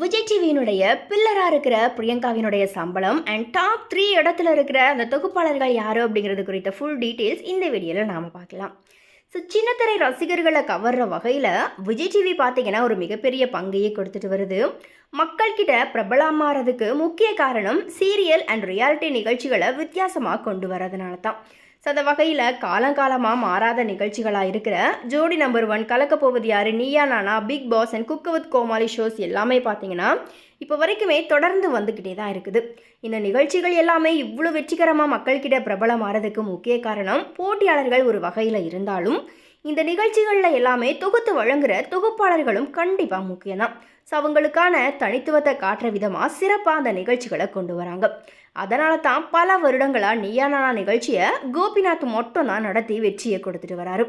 விஜய் டிவியினுடைய பில்லராக இருக்கிற பிரியங்காவினுடைய சம்பளம் and top three இடத்துல இருக்கிற அந்த தொகுப்பாளர்கள் யார் அப்படிங்கிறது குறித்த ஃபுல் டீட்டெயில்ஸ் இந்த வீடியோவில் நாம் பார்க்கலாம். ஸோ சின்னத்திரை ரசிகர்களை கவர்ற வகையில் விஜய் டிவி பார்த்தீங்கன்னா ஒரு மிகப்பெரிய பங்கையே கொடுத்துட்டு வருது. மக்கள்கிட்ட பிரபலமாறதுக்கு முக்கிய காரணம் சீரியல் அண்ட் ரியாலிட்டி நிகழ்ச்சிகளை வித்தியாசமாக கொண்டு வரதுனால தான் ஸோ அந்த வகையில் காலங்காலமாக மாறாத நிகழ்ச்சிகளாக இருக்கிற ஜோடி நம்பர் ஒன் கலக்கப்போவது யார்? நீயா நானா big boss and cook with Comali shows எல்லாமே பார்த்தீங்கன்னா இப்போ வரைக்குமே தொடர்ந்து வந்துக்கிட்டே தான் இருக்குது. இந்த நிகழ்ச்சிகள் எல்லாமே இவ்வளோ வெற்றிகரமாக மக்கள்கிட்ட பிரபலமாறதுக்கு முக்கிய காரணம் போட்டியாளர்கள் ஒரு வகையில் இருந்தாலும் இந்த நிகழ்ச்சிகளில் எல்லாமே தொகுத்து வழங்குகிற தொகுப்பாளர்களும் கண்டிப்பாக முக்கியம் தான் ஸோ அவங்களுக்கான தனித்துவத்தை காட்டுற விதமாக சிறப்பாக அந்த நிகழ்ச்சிகளை கொண்டு வராங்க. அதனால தான் பல வருடங்களாக நியானா நிகழ்ச்சியை கோபிநாத் மட்டும் தான் நடத்தி வெற்றியை கொடுத்துட்டு வராரு.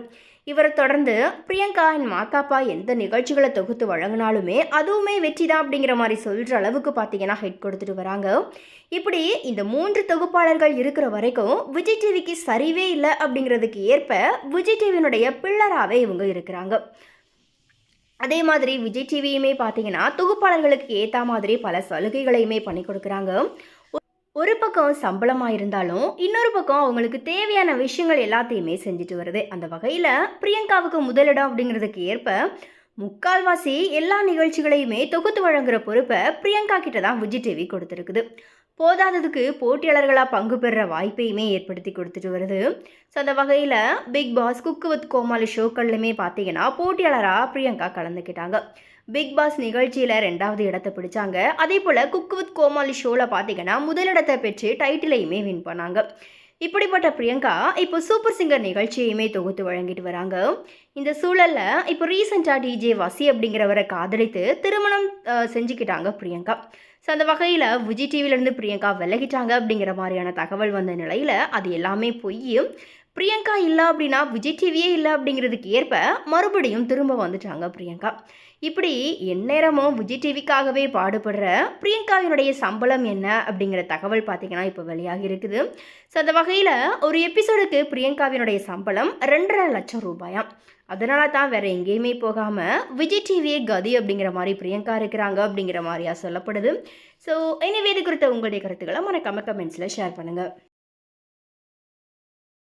இவரை தொடர்ந்து பிரியங்கா என் மாக்காப்பா எந்த நிகழ்ச்சிகளை தொகுத்து வழங்கினாலுமே அதுவுமே வெற்றி தான் அப்படிங்கிற மாதிரி சொல்கிற அளவுக்கு பார்த்தீங்கன்னா ஹெட் கொடுத்துட்டு வராங்க. இப்படி இந்த மூன்று தொகுப்பாளர்கள் இருக்கிற வரைக்கும் விஜய் டிவிக்கு சரிவே இல்லை அப்படிங்கிறதுக்கு ஏற்ப விஜய் டிவியினுடைய பிள்ளராகவே இவங்க இருக்கிறாங்க. அதே மாதிரி விஜய் டிவியுமே பார்த்தீங்கன்னா தொகுப்பாளர்களுக்கு ஏற்ற மாதிரி பல சலுகைகளையுமே பண்ணி கொடுக்குறாங்க. ஒரு பக்கம் சம்பளமாக இருந்தாலும் இன்னொரு பக்கம் அவங்களுக்கு தேவையான விஷயங்கள் எல்லாத்தையுமே செஞ்சுட்டு வருது. அந்த வகையில் பிரியங்காவுக்கு முதலிடம் அப்படிங்கிறதுக்கு ஏற்ப முக்கால்வாசி எல்லா நிகழ்ச்சிகளையுமே தொகுத்து வழங்குற பொறுப்பை பிரியங்கா கிட்ட தான் விஜய் டிவி கொடுத்துருக்குது. போதாததுக்கு போட்டியாளர்களாக பங்கு பெறுற வாய்ப்பையுமே ஏற்படுத்தி கொடுத்துட்டு வருது. ஸோ அந்த வகையில் big boss cook with Comali ஷோக்கள்லையுமே பார்த்தீங்கன்னா போட்டியாளராக பிரியங்கா கலந்துக்கிட்டாங்க. பிக் பாஸ் நிகழ்ச்சியில் ரெண்டாவது இடத்தை பிடிச்சாங்க. அதே போல் குக்கு வித் கோமாளி ஷோவில் பார்த்தீங்கன்னா முதலிடத்தை பெற்று டைட்டிலையுமே வின் பண்ணாங்க. இப்படிப்பட்ட பிரியங்கா இப்போ சூப்பர் சிங்கர் நிகழ்ச்சியுமே தொகுத்து வழங்கிட்டு வராங்க. இந்த சூழலில் இப்போ ரீசெண்டாக டிஜே வசி அப்படிங்கிறவரை காதலித்து திருமணம் செஞ்சுக்கிட்டாங்க பிரியங்கா. ஸோ அந்த வகையில் விஜய் டிவிலேருந்து பிரியங்கா விலகிட்டாங்க அப்படிங்கிற மாதிரியான தகவல் வந்த நிலையில் அது எல்லாமே பொய்யும். பிரியங்கா இல்லை அப்படின்னா விஜய் டிவியே இல்லை அப்படிங்கிறதுக்கு ஏற்ப மறுபடியும் திரும்ப வந்துட்டாங்க பிரியங்கா. இப்படி எந்நேரமும் விஜய் டிவிக்காகவே பாடுபடுற பிரியங்காவினுடைய சம்பளம் என்ன அப்படிங்கிற தகவல் பார்த்தீங்கன்னா இப்போ வெளியாகி இருக்குது. ஸோ அந்த வகையில் ஒரு எபிசோடுக்கு பிரியங்காவினுடைய சம்பளம் ரெண்டரை லட்சம் ரூபாயாம் அதனால தான் வேற எங்கேயுமே போகாமல் விஜய் டிவியே கதி அப்படிங்கிற மாதிரி பிரியங்கா இருக்கிறாங்க அப்படிங்கிற மாதிரியா சொல்லப்படுது. ஸோ எனவே இது குறித்த உங்களுடைய கருத்துக்களை மறக்காம கமெண்ட்ஸில் ஷேர் பண்ணுங்கள்